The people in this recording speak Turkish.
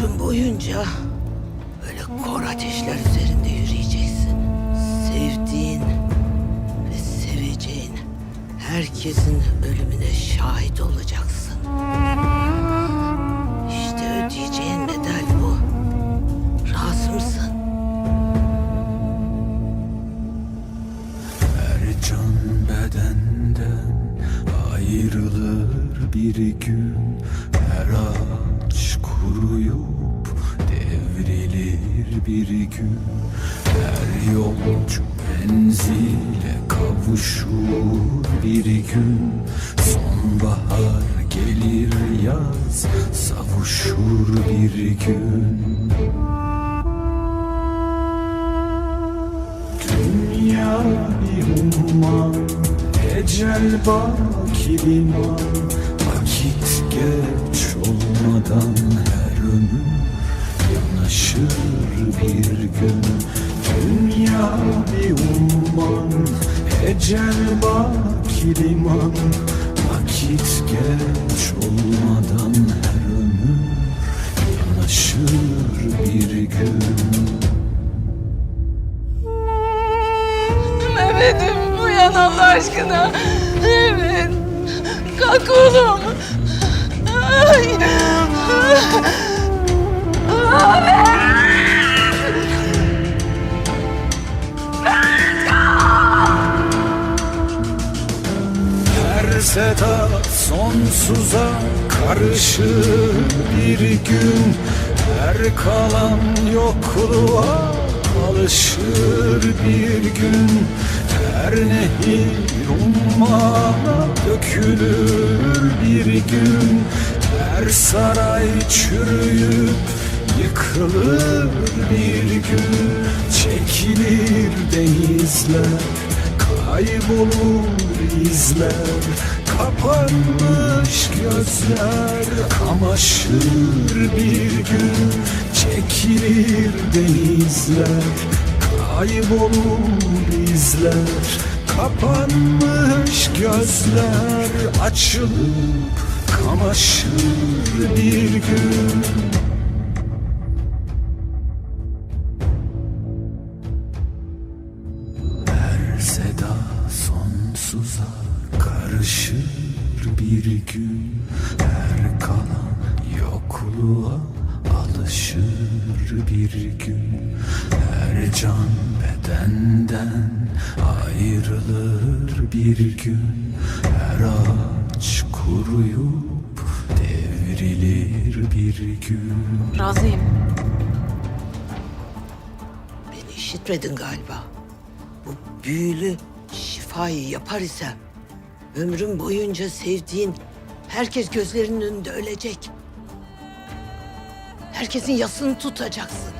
Ömrün boyunca böyle kor ateşler üzerinde yürüyeceksin. Sevdiğin ve seveceğin herkesin ölümüne şahit olacaksın. İşte ödeyeceğin bedel bu. Razı mısın? Her can bedenden ayrılır bir gün Her ağaç devrilir bir gün Her yolcu menzile kavuşur. Bir gün Sonbahar gelir yaz savuşur. Bir gün Dünya bir umman Ecel baki liman. Vakit geç olmadan her ömür Yanaşır bir gün Dünya bir umman Ecel baki liman Vakit geç olmadan her ömür Yanaşır bir gün Mehmet'im uyan Allah aşkına. Evet. Kalk oğlum. Ay. Her seda sonsuza karışır bir gün. Her kalan yokluğa alışır bir gün. Her nehir ummana dökülür bir gün. Her saray çürüyüp yıkılır bir gün. Çekilir denizler Kaybolur izler Kapanmış gözler Kamaşır bir gün Çekilir denizler. Kaybolur izler Kapanmış gözler Açılıp kamaşır bir gün seda sonsuza karışır bir gün Her kalan yokluğa alışır bir gün Her can bedenden ayrılır bir gün Her ağaç kuruyup devrilir bir gün Razıyım. Beni işitmedin galiba. Büyülü şifayı yapar isem ömrüm boyunca sevdiğin herkes gözlerinin önünde ölecek. Herkesin yasını tutacaksın.